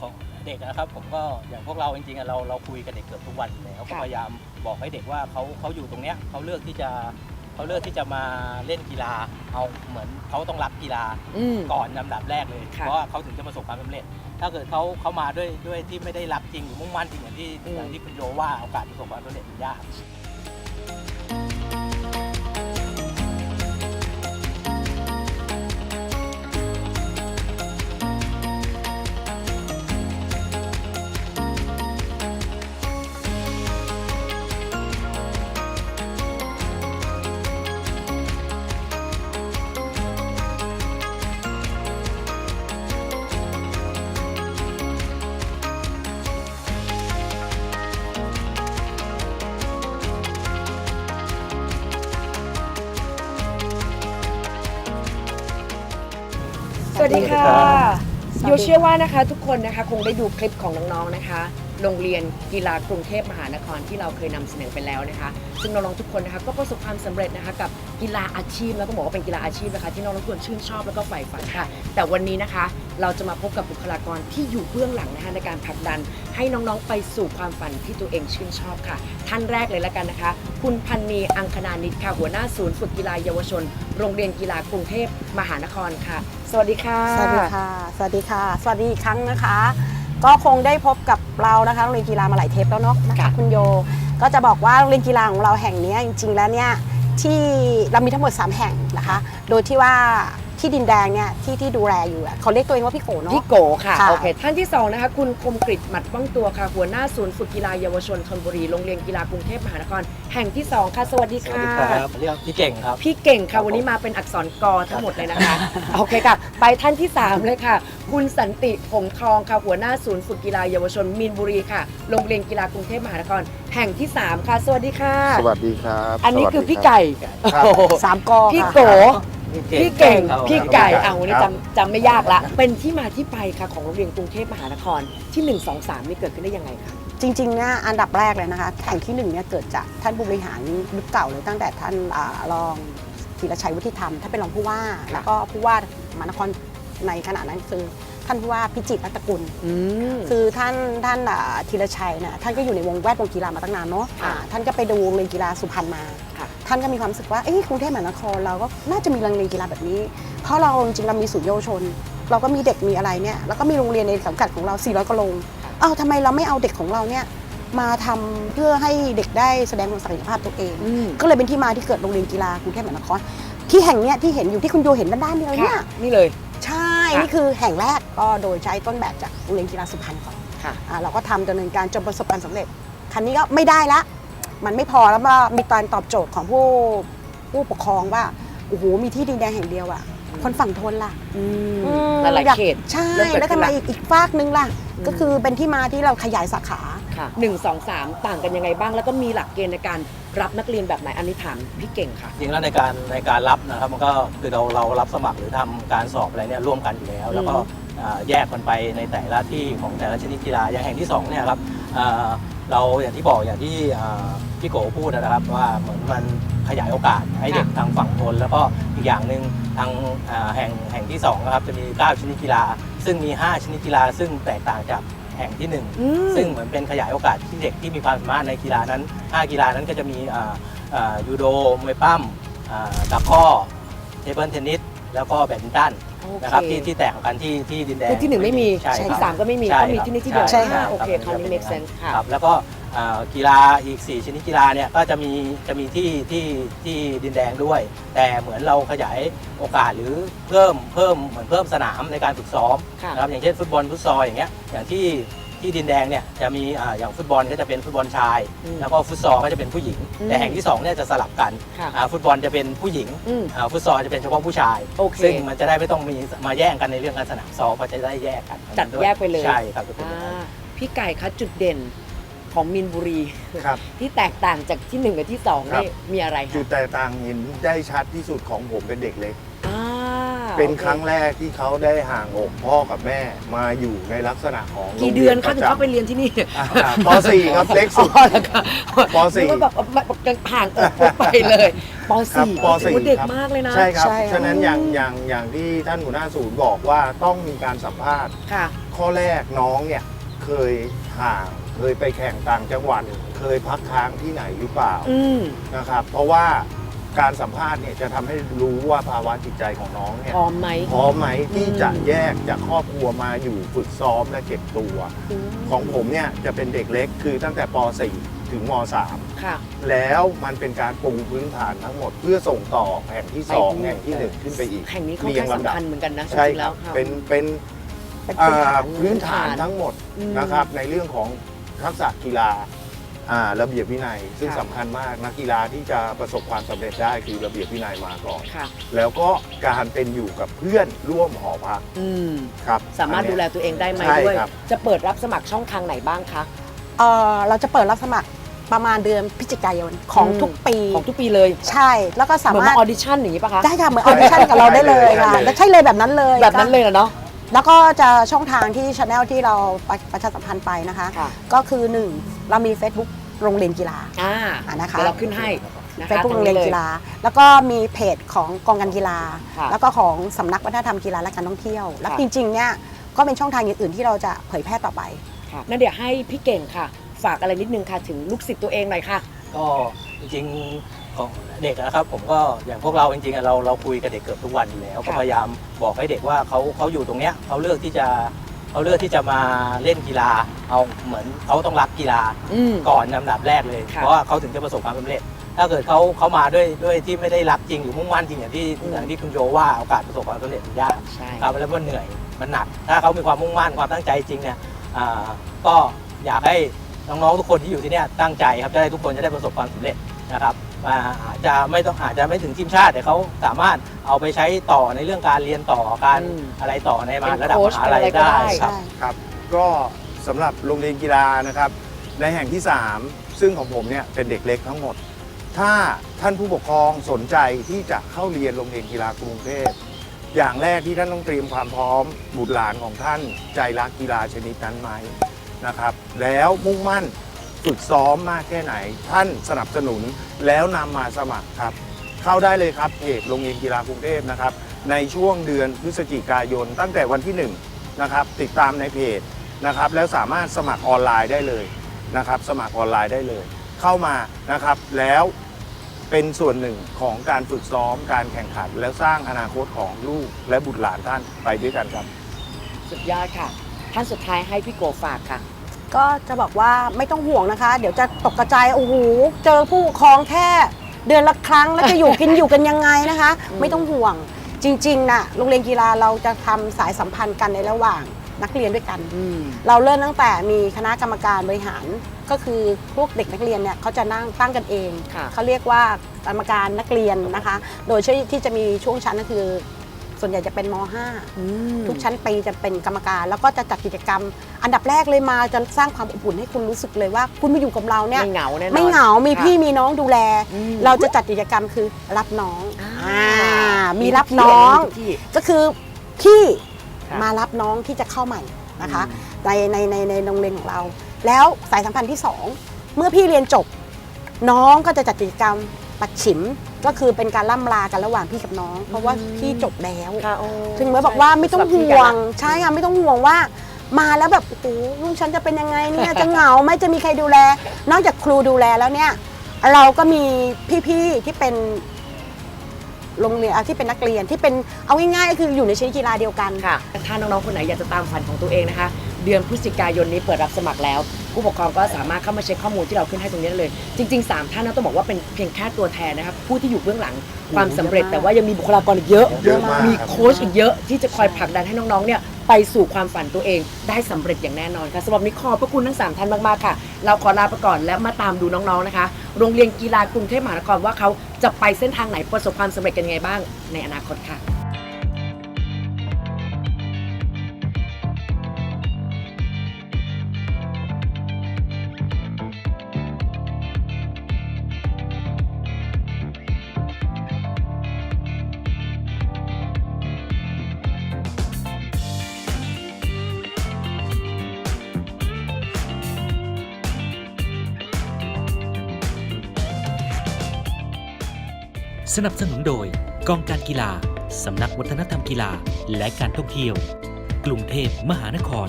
ของเด็กนะครับ ผมก็อย่างพวกเราจริงๆอะเราเราคุยกับเด็กเกือบทุกวันอยู่แล้วก็ค่ะพยายามบอกให้เด็กว่าเขาเขาอยู่ตรงเนี้ยเขาเลือกที่จะเขาเลือกที่จะมาเล่นกีฬาเอาเหมือนเขาต้องรักกีฬาอืมก่อนลำดับแรกเลยค่ะเพราะว่าเขาถึงจะประสบความสำเร็จ ถ้าเกิดเขาเขามาด้วยด้วยที่ไม่ได้รักจริงหรือมุ่งมั่นจริงอย่างที่อืมอย่างที่คุณโยว่าโอกาสประสบความสำเร็จมันยาก วัสดีค่ะ สวัสดีครับ โยเชื่อว่านะคะ ทุกคนนะคะคงได้ดูคลิปของน้องๆนะคะ โรงเรียนกีฬากรุงเทพมหานครที่เราเคยนำเสนอไปแล้วนะคะซึ่งน้องๆทุกคนนะคะก็ประสบความสำเร็จนะคะกับกีฬาอาชีพแล้วก็บอกว่าเป็นกีฬาอาชีพนะคะที่น้องๆทุกคนชื่นชอบแล้วก็ใฝ่ฝันค่ะ แต่วันนี้นะคะเราจะมาพบกับบุคลากรที่อยู่เบื้องหลังนะคะในการผลักดัน ให้น้องๆไปสู่ความฝันที่ตัวเองชื่นชอบค่ะ ท่านแรกเลยแล้วกันนะคะ คุณพันนีอังคณานิตค่ะหัวหน้าศูนย์ฝึกกีฬาเยาวชน โรงเรียนกีฬากรุงเทพมหานครค่ะ สวัสดีค่ะ สวัสดีค่ะ สวัสดีค่ะ สวัสดีอีกครั้งนะคะ ก็คงได้พบกับเรานะคะโรงเรียนกีฬามาหลายเทปแล้วเนาะนะคะค่ะคุณโย ก็จะบอกว่าโรงเรียนกีฬาของเราแห่งเนี้ยจริง ๆ แล้วเนี่ยที่เรามีทั้งหมด 3 แห่งนะคะ โดยที่ว่า ที่ดินแดงเนี่ยที่ที่ดูแลอยู่อะเขาเรียกตัวเองว่าพี่โกเนาะ พี่โกค่ะค่ะ โอเคท่านที่สองนะคะคุณคมกริตหมัดป้องตัวค่ะ หัวหน้าศูนย์ฝึกกีฬาเยาวชนธนบุรีโรงเรียนกีฬากรุงเทพมหานครแห่งที่สองค่ะสวัสดีสวัสค่ะ ดีครับเรียกพี่เก่งครับ พี่เก่งครัค่ะบวันนี้มาเป็นอักษรกอทั้งหมดเลยนะคะ โอเคค่ะ ไปท่านที่ 3 เลยค่ะ คุณสันติผงทองค่ะหัวหน้าศูนย์ฝึกกีฬาเยาวชนมีนบุรีค่ะโรงเรียนกีฬากรุงเทพมหานครแห่งที่ 3 ค่ะ สวัสดีค่ะ สวัสดีครับอันนี้สวัสคือดีพี่รับไก่ ครับ โอ้โหสามกอพี่ค่ะโก พี่เก่งครับพี่ไก่ครับ เอาวันนี้ครับจำจำไม่ยากละ เป็นที่มาที่ไปค่ะของโรงเรียนกรุงเทพมหานครที่ 1 2 3 นี่เกิดขึ้นได้ยังไงคะ จริงๆเนี่ยอันดับแรกเลยนะคะแห่งที่หนึ่งเนี่ยเกิดจากท่านผู้บริหารยุคเก่าเลยตั้งแต่ท่านอ่ารองธีรชัยวุฒิธรรมท่านเป็นรองผู้ว่า แล้วก็ผู้ว่ามหานครในขณะนั้นคือท่านผู้ว่าพิจิตรรัตนกุล อืม คือท่านท่านอ่าธีรชัยเนี่ยท่านก็อยู่ในวงแวดวงกีฬามาตั้งนานเนาะค่ะอ่าท่านก็ไปดูโรงเรียนกีฬาสุพรรณมาค่ะ ท่านก็มีความรู้สึกว่าเอ้ยกรุงเทพมหานครเราก็น่าจะมีโรงเรียนกีฬาแบบนี้ เพราะเราจริงๆเรามีศูนย์เยาวชน เราก็มีเด็กมีอะไรเนี่ยแล้วก็มีโรงเรียนในสังกัดของเรา 400กว่าโรงเอ้าทำไมเราไม่เอาเด็กของเราเนี่ยมาทำเพื่อให้เด็กได้แสดงศักยภาพตัวเองอืมก็เลยเป็นที่มาที่เกิดโรงเรียนกีฬากรุงเทพมหานคร ที่แห่งเนี้ยที่เห็นอยู่ที่คุณโยเห็นด้านๆนี่เลยเนี่ค่ะยนี่เลย ใช่ค่ะนี่คือแห่งแรกก็โดยใช้ต้นแบบจากโรงเรียนกีฬาสุพรรณก่อนค่ะอ่าเราก็ทำดำเนินการจนประสบความสำเร็จ คันนี้ก็ไม่ได้ละ มันไม่พอแล้วมามีตอนตอบโจทย์ของผู้ผู้ปกครองว่าโอ้โหมีที่ดินแดงแห่งเดียวอะคนฝั่งทนล่ะอืมอืมหลายอยากๆเขตใช่เริ่มเกิดแล้วทำไมขึ้นละ อีกอีกฟากนึงล่ะ อืม ก็คือเป็นที่มาที่เราขยายสาขา ค่ะหนึ่งสองสามต่างกันยังไงบ้าง แล้วก็มีหลักเกณฑ์ในการรับนักเรียนแบบไหนอันนี้ถามพี่เก่งค่ะ จริงแล้วในการในการรับนะครับมันก็คือเราเรารับสมัครหรือทำการสอบอะไรเนี่ยร่วมกันอยู่แล้ว แล้วก็อืมอ่าแยกกันไปในแต่ละที่ของแต่ละชนิดกีฬาอย่างแห่งที่สองเนี่ยครับอ่าเราอย่างที่บอกอย่างที่อ่า พี่โกพูดนะครับว่าเหมือนมันขยายโอกาสให้เด็กทางฝั่งทน แล้วก็อีกอย่างหนึ่งทางอ่าแห่งแห่งที่สองนะครับจะมี 9 ชนิดกีฬา ซึ่งมี 5 ชนิดกีฬา ซึ่งแตกต่างจากแห่งที่หนึ่งอืมซึ่งเหมือนเป็นขยายโอกาสที่เด็กที่มีความสามารถในกีฬานั้น 5 กีฬานั้นก็จะมีอ่าอ่ายูโดมวยปั้มอ่าตะกร้อเทเบิลเทนนิสแล้วก็แบดมินตันโอเคนะครับที่ที่แตกกันที่ที่ดินแดงคือที่หนึ่งไม่มีใช่ครับที่สามก็ไม่มีใช่ก็มีที่นี่ที่เดียวใช่อ่ารับโอเคคราวนี้รับ make sense ค่ะครับแล้วก็อ่า กีฬาอีก 4 ชนิดกีฬาเนี่ยก็จะมีจะมีที่ที่ที่ดินแดงด้วย แต่เหมือนเราขยายโอกาสหรือเพิ่มเพิ่มเหมือนเพิ่มสนามในการฝึกซ้อมค่ะนะครับอย่างเช่นฟุตบอลฟุตซอลอย่างเงี้ยอย่างที่ที่ดินแดงเนี่ยจะมีอ่าอย่างฟุตบอลก็จะเป็นฟุตบอลชายอืมแล้วก็ฟุตซอลก็จะเป็นผู้หญิงอืมแต่แห่งที่สองเนี่ยจะสลับกันค่ะอ่าฟุตบอลจะเป็นผู้หญิงอืมอ่าฟุตซอลจะเป็นเฉพาะผู้ชายโอเคซึ่งมันจะได้ไม่ต้องมีมาแย่งกันในเรื่องการสนามซ้อมเพราะจะได้แยกกันจัดแยกไปเลยใช่ครับจะเป็นอ่าอย่างนั้นพี่ไก่คะจุดเด่น ของมินบุรี ครับ ที่แตกต่างจากที่หนึ่งกับที่สองครับ นี่มีอะไรจุคะดแตกต่างเห็นได้ชัดที่สุดของผมเป็นเด็กเล็ก อ่าเป็นโอครั้งแรกที่เขาได้ห่างอกพ่อกับแม่มาอยู่ในลักษณะของกี่เดือนคะถึงโรงเข้าไปเรียนเรียนที่นี่ประจำอ่าป .4 ครับเล็กสุด อ๋อแล้วก็ปสี่นึกว่าแบบแบบห่างอกปุ๊บไปเลยปครับสี่ปโอ้สี่โหเด็กครับ มากเลยนะใช่ครับใช่ครับ ฉะนั้นอย่างอย่างอย่างที่ท่านหัวหน้าศูนย์บอกว่าต้องมีการสัมภาษณ์ ค่ะ ข้อแรกน้องเนี่ย เคยห่าง เคยไปแข่งต่างจังหวัด เคยพักค้างที่ไหนหรือเปล่าอืม นะครับ เพราะว่าการสัมภาษณ์เนี่ยจะทำให้รู้ว่าภาวะจิตใจของน้องเนี่ย พร้อมไหม พร้อมไหมที่อืมจะแยกจากครอบครัวมาอยู่ฝึกซ้อมและเก็บตัว ของผมเนี่ยจะเป็นเด็กเล็กคือตั้งแต่ป .4 ถึงม ค่ะ .3 แล้วมันเป็นการปูพื้นฐานทั้งหมด เพื่อส่งต่อแห่งที่ไปที่2แห่งที่ 1 ขึ้นไปอีกแข่งนี้ค่อนเรียข้างงลำดับสำคัญเหมือนกันนะใช่จงๆคแล้รัวบครับเป็นเป็น เป็นพื้นฐาน อ่าพื้นฐานทั้งหมดอืมนะครับ ในเรื่องของทักษะกีฬาอ่าระเบียบวินัย ซึ่งค่ะ สำคัญมากนักกีฬาที่จะประสบความสำเร็จได้คือระเบียบวินัยมาก่อน ค่ะ แล้วก็การเป็นอยู่กับเพื่อนร่วมหอพักอืม ครับสามารถอันดูเนี้ย แลตัวเองได้ไหมใช่ด้วย ครับ จะเปิดรับสมัครช่องทางไหนบ้างคะ เอ่อเราจะเปิดรับสมัครประมาณเดือนพฤศจิกายนของอืม ทุกปี ของทุกปีเลยใช่ แล้วก็สาเหมือนมารมาถออดิชั่นอย่างนี้ปะคะ ได้ค่ะเหมือนออดิชั่นกับเราได้เลยค่ะใช่เลย และใช่เลยแบบนั้นเลยแบบนั้นเลยเหรอเนาะ แล้วก็จะช่องทางที่ช anel ที่เราประประชาสัมพันธ์ไปนะคะ ค่ะก็คือ 1 เรามี Facebook โรงเรียนกีฬา อ่าอ่านะคะ เดี๋ยวเราขึ้นให้นะคะเฟซบุ๊กโรงเรียนกีฬา แล้วก็มีเพจของกองการกีฬา ค่ะแล้วก็ของสำนักวัฒนธรรมกีฬาและการท่องเที่ยว แล้วจริงๆเนี่ยก็เป็นช่องทางอื่นๆที่เราจะเผยแพร่ต่อไป ค่ะนั่นเดี๋ยวให้พี่เก่งค่ะ ฝากอะไรนิดนึงค่ะ ถึงลูกศิษย์ตัวเองหน่อยค่ะ ก็จริงๆ ของเด็กนะครับผมก็อย่างพวกเราจริงๆอะเราเราคุยกับเด็กเกือบทุกวันอยู่แล้วก็พยายามบอกให้เด็กว่าเขาเขาอยู่ตรงเนี้ยเขาเลือกที่จะเขาเลือกที่จะมาเล่นกีฬาเอาเหมือนเขาต้องรักกีฬาอืม ก่อนลำดับแรกเลย ค่ะเพราะว่าเขาถึงจะประสบความสำเร็จ ถ้าเกิดเขาเขามาด้วยด้วยที่ไม่ได้รักจริงหรือมุ่งมั่นจริงอย่างที่อืม อย่างที่คุณโจว่าโอกาสประสบความสำเร็จมันยาก ใช่ ครับแล้วมันเหนื่อยมันหนัก ถ้าเขามีความมุ่งมั่นความตั้งใจจริงเนี่ยอ่าก็อยากให้น้องๆทุกคนที่อยู่ที่เนี่ยตั้งใจครับจะได้ทุกคนจะได้ประสบความสำเร็จนะครับ อ่าอาจจะไม่ต้องอาจจะไม่ถึงทีมชาติแต่เขาสามารถเอาไปใช้ต่อในเรื่องการเรียนต่อการอืมอะไรต่อในมหาเป็นระดับโค้มชหาลัยเป็นอะไรก็ได้ ได้ครับใช่ครับก็สำหรับโรงเรียนกีฬานะครับ ในแห่งที่ 3 ซึ่งของผมเนี่ยเป็นเด็กเล็กทั้งหมด ถ้าท่านผู้ปกครองสนใจที่จะเข้าเรียนโรงเรียนกีฬากรุงเทพอย่างแรกที่ท่านต้องเตรียมความพร้อมบุตรหลานของท่านใจรักกีฬาชนิดนั้นไหมนะครับ แล้วมุ่งมั่น ฝึกซ้อมมากแค่ไหน ท่านสนับสนุนแล้วนำมาสมัครครับ เข้าได้เลยครับเพจโรงเรียนกีฬากรุงเทพนะครับ ในช่วงเดือนพฤศจิกายน ตั้งแต่วันที่1นะครับติดตามในเพจนะครับ แล้วสามารถสมัครออนไลน์ได้เลยนะครับ สมัครออนไลน์ได้เลย เข้ามานะครับแล้วเป็นส่วนหนึ่งของการฝึกซ้อมการแข่งขัน แล้วสร้างอนาคตของลูกและบุตรหลานท่านไปด้วยกันครับ สุดยอดค่ะ ท่านสุดท้ายให้พี่โกฝากค่ะ ก็จะบอกว่าไม่ต้องห่วงนะคะ เดี๋ยวจะตกกระจายโอ้โหเจอผู้ปกครองแค่เดือนละครั้งแล้วจะอยู่กินอยู่กันยังไงนะคะอืมไม่ต้องห่วงจริงๆนะโรงเรียนกีฬาเราจะทำสายสัมพันธ์กันในระหว่างนักเรียนด้วยกันอืมเราเริ่มตั้งแต่มีคณะกรรมการบริหารก็คือพวกเด็กนักเรียนเนี่ยเขาจะนั่งตั้งกันเองค่ะเขาเรียกว่ากรรมการนักเรียนนะคะ โดยที่จะมีช่วงชั้นก็คือ ส่วนใหญ่จะเป็นมอืม .5 ทุกชั้นปีจะเป็นกรรมการ แล้วก็จะจัดกิจกรรม อันดับแรกเลยมาจะสร้างความอบอุ่นให้คุณรู้สึกเลยว่า คุณมาอยู่กับเราเนี่ยไม่เหงาแน่นอนไม่เหงา มีค่ะพี่มีน้องดูแลอืมเราจะจัดกิจกรรมคือรับน้องอ่าอ่ามีรับน้องมีทุกที่ก็คือพี่ค่ะมารับน้องที่จะเข้าใหม่นะคะอืมในในในในโรงเรียนของเรา แล้วสายสัมพันธ์ที่ 2 เมื่อพี่เรียนจบ น้องก็จะจัดกิจกรรมปัดฉิม ก็คือเป็นการล่ำลากันระหว่างพี่กับน้อง เพราะว่าพี่จบแล้ว ค่ะโอ้ถึงแม้บอกว่าไม่ต้องสลับที่ห่กันวงนะใช่ค่ะไม่ต้องห่วงว่า มาแล้วแบบโอ้โหลูกฉันจะเป็นยังไงเนี่ยจะเหงาไหมจะมีใครดูแล นอกจากครูดูแลแล้วเนี่ย เราก็มีพี่ๆที่เป็นโรงเรียนอะที่เป็นนักเรียนที่เป็นเอาง่ายๆก็คืออยู่ในชนิดกีฬาเดียวกัน ค่ะถ้าน้องๆคนไหนอยากจะตามฝันของตัวเองนะคะ เดือนพฤศจิกายนนี้เปิดรับสมัครแล้ว ผู้ปกครองก็สามารถเข้ามาเช็คข้อมูลที่เราขึ้นให้ตรงนี้ได้เลย จริง ๆ 3 ท่านนะต้องบอกว่าเป็นเพียงแค่ตัวแทนนะครับผู้ที่อยู่เบื้องหลังความสำเร็จเยอะมากแต่ว่ายังมีบุคลากรอีกเยอะ เยอะมาก มีครับโค้ชอีกเยอะที่จะคอยผลักดันให้น้องๆเนี่ยไปสู่ความฝันตัวเองได้สำเร็จอย่างแน่นอนค่ะสำหรับนี้ขอบพระคุณทั้งสามท่านมากๆค่ะ เราขอลาไปก่อนและมาตามดูน้องๆนะคะ โรงเรียนกีฬากรุงเทพมหานครว่าเขาจะไปเส้นทางไหนประสบความสำเร็จกันยังไงบ้างในอนาคตค่ะ สนับสนุนโดยกองการกีฬา สำนักวัฒนธรรมกีฬา และการท่องเที่ยว กรุงเทพมหานคร